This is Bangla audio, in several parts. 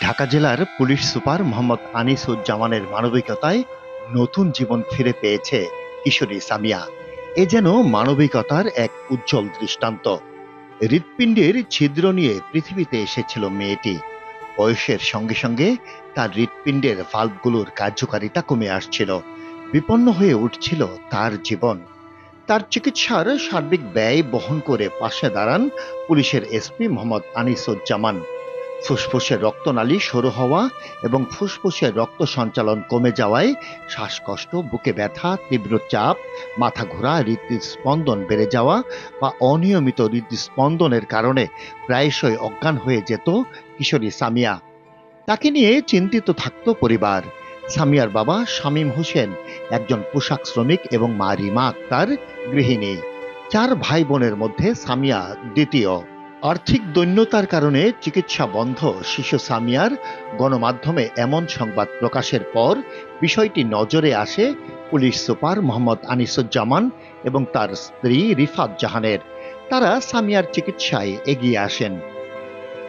ঢাকা জেলার পুলিশ সুপার মোহাম্মদ আনিসুজ্জামানের মানবিকতায় নতুন জীবন ফিরে পেয়েছে কিশোরী সামিয়া। এ যেন মানবিকতার এক উজ্জ্বল দৃষ্টান্ত। হৃৎপিণ্ডের ছিদ্র নিয়ে পৃথিবীতে এসেছিল মেয়েটি। বয়সের সঙ্গে সঙ্গে তার হৃৎপিণ্ডের ভাল্বগুলোর কার্যকারিতা কমে আসছিল। বিপন্ন হয়ে উঠছিল তার জীবন। তার চিকিৎসার সার্বিক ব্যয় বহন করে পাশে দাঁড়ান পুলিশের এসপি মোহাম্মদ আনিসুজ্জামান। ফুসফুসের রক্তনালী সরু হওয়া এবং ফুসফুসের রক্ত সঞ্চালন কমে যাওয়ায় শ্বাসকষ্ট, বুকে ব্যথা, তীব্র চাপ, মাথা ঘোরা, হৃদস্পন্দন বেড়ে যাওয়া বা অনিয়মিত হৃদস্পন্দনের কারণে প্রায়শই অজ্ঞান হয়ে যেত কিশোরী সামিয়া। তাকে নিয়ে চিন্তিত থাকত পরিবার। সামিয়ার বাবা শামীম হোসেন, একজন পোশাক শ্রমিক এবং মা রিমা আক্তার গৃহিণী। চার ভাই বোনের মধ্যে সামিয়া দ্বিতীয়। আর্থিক দৈন্যতার কারণে চিকিৎসা বন্ধ, শিশু সামিয়ার গণমাধ্যমে এমন সংবাদ প্রকাশের পর বিষয়টি নজরে আসে পুলিশ সুপার মোহাম্মদ আনিসুজ্জামান এবং তার স্ত্রী রিফাত জাহানের। তারা সামিয়ার চিকিৎসায় এগিয়ে আসেন।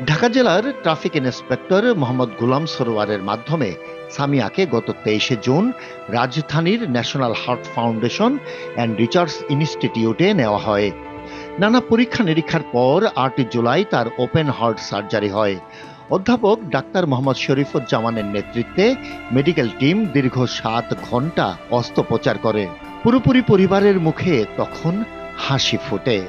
ঢাকা জেলার ট্রাফিক ইন্সপেক্টর মোহাম্মদ গুলাম সরোয়ারের মাধ্যমে সামিয়াকে গত তেইশে জুন রাজধানীর national heart foundation and research ইনস্টিটিউটে নেওয়া হয়। নানা পরীক্ষা নিরীক্ষার পর আটই জুলাই তার ওপেন হার্ট সার্জারি হয়। অধ্যাপক ডাক্তার মোহাম্মদ শরীফুজ্জামানের নেতৃত্বে মেডিকেল টিম দীর্ঘ সাত ঘণ্টা অস্ত্রোপচার করে। পুরোপুরি পরিবারের মুখে তখন হাসি ফোটে।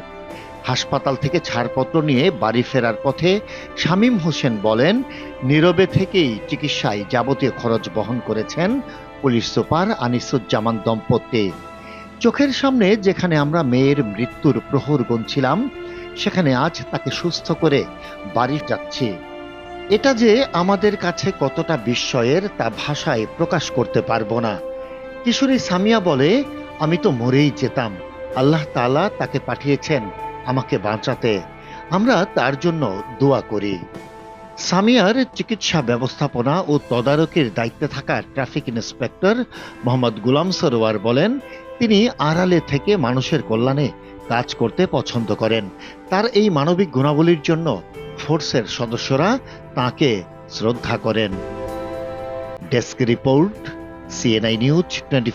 হাসপাতাল থেকে ছাড়পত্র নিয়ে বাড়ি ফেরার পথে শামীম হোসেন বলেন, নীরবে থেকেই চিকিৎসায় যাবতীয় খরচ বহন করেছেন পুলিশ সুপার আনিসুজ্জামান দম্পতি। চোখের সামনে যেখানে আমরা মেয়ের মৃত্যুর প্রহর গুনছিলাম, সেখানে আজ তাকে সুস্থ করে বাড়ি যাচ্ছি। এটা যে আমাদের কাছে কতটা বিস্ময়ের, তা ভাষায় প্রকাশ করতে পারব না। কিশোরী সামিয়া বলে, আমি তো মরেই যেতাম। আল্লাহ তাআলা তাকে পাঠিয়েছেন আমাকে বাঁচাতে। আমরা তার জন্য দোয়া করি। সামিয়ার চিকিৎসা ব্যবস্থাপনা ও তদারকির দায়িত্বে থাকা ট্রাফিক ইন্সপেক্টর মোহাম্মদ গুলাম সরোয়ার বলেন, তিনি আড়ালে থেকে মানুষের কল্যাণে কাজ করতে পছন্দ করেন। তার এই মানবিক গুণাবলীর জন্য ফোর্সের সদস্যরা তাকে শ্রদ্ধা করেন। Desk report, CNI news twenty